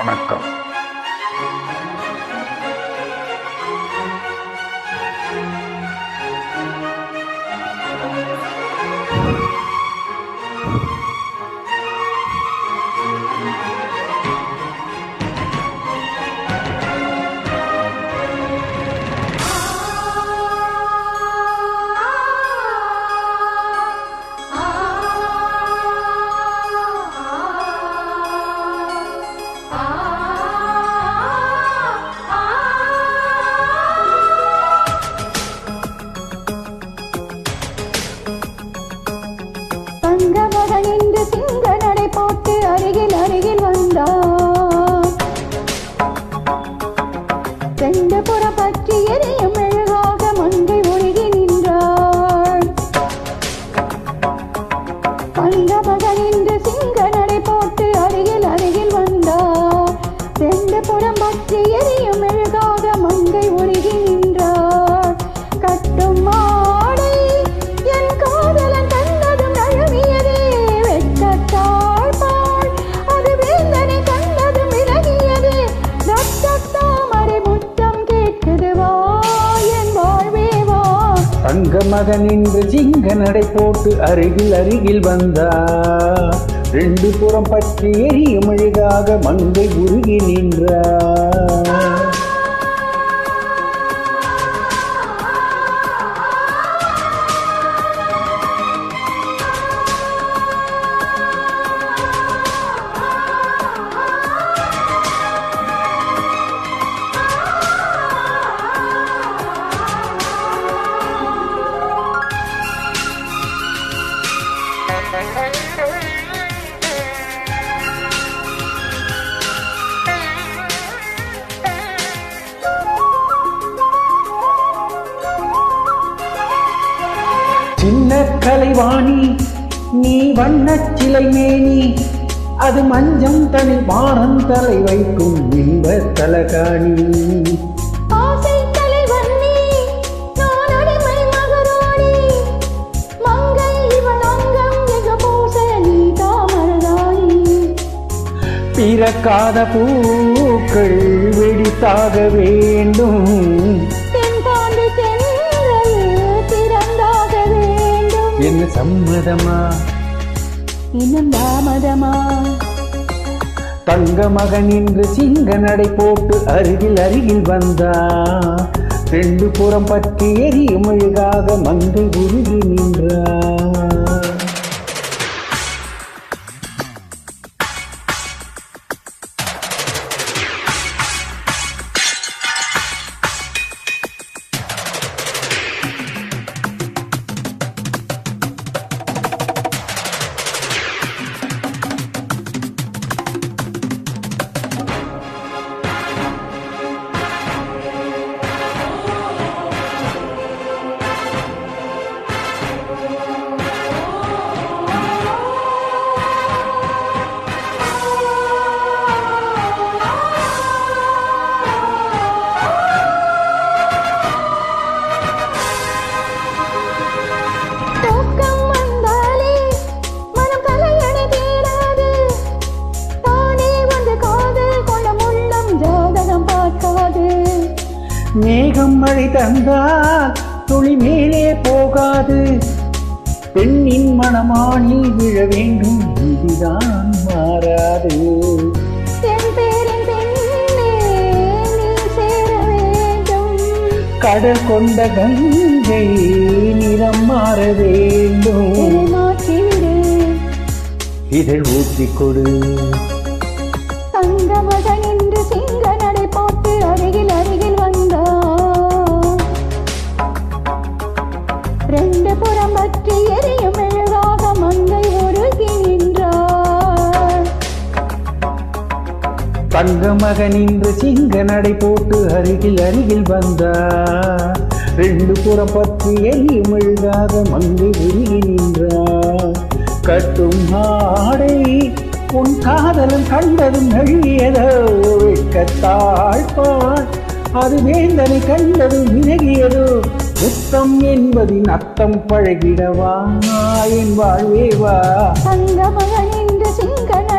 வணக்கம். தங்க மகன் சிங்க நடை போட்டு அருகில் அருகில் வந்தா. ரெண்டு புறம் பற்றி எரியும் அழகாக மங்கை உருகி நின்றா. கலைவாணி நீ வண்ணச் சிலை மேனி அது மஞ்சம் தனி வாரம் தலை வைக்கும் இன்ப தலகாணி. பிறக்காத பூக்கள் வெடித்தாக வேண்டும் சம்மதமா இன்னும் தாமதமா தங்க மகன் என்று சிங்க நடை போட்டு அருகில் அருகில் வந்தா? ரெண்டு புறம் பற்றி எரியும் அழகாக மங்கை உருகி நின்றா? மேகம் மழை தந்தால் துளி மேலே போகாது. பெண்ணின் மனமானில் விழ வேண்டும் இதுதான் மாறாது. கடல் கொண்ட கங்கை நிறம் மாற வேண்டும். இதழ் ஊற்றிக் கொடு. தங்க மகன் இன்று சிங்க நடை போட்டு அருகில் அருகில் வந்தார் ரெண்டு புறம் பற்றி எரியும் எழுதாத மங்கை உருகி நின்றார் கட்டும் ஆடை உன் காதலும் கண்டதும் நழுவியதோ வெட்கத்தாழ்பாள் அது வேந்தனை கண்டதும் விலகியதோ முத்தம் என்பதின் அத்தம் பழகிடவா என் வாழ்வேவா தங்க மகன் என்று சிங்க நடை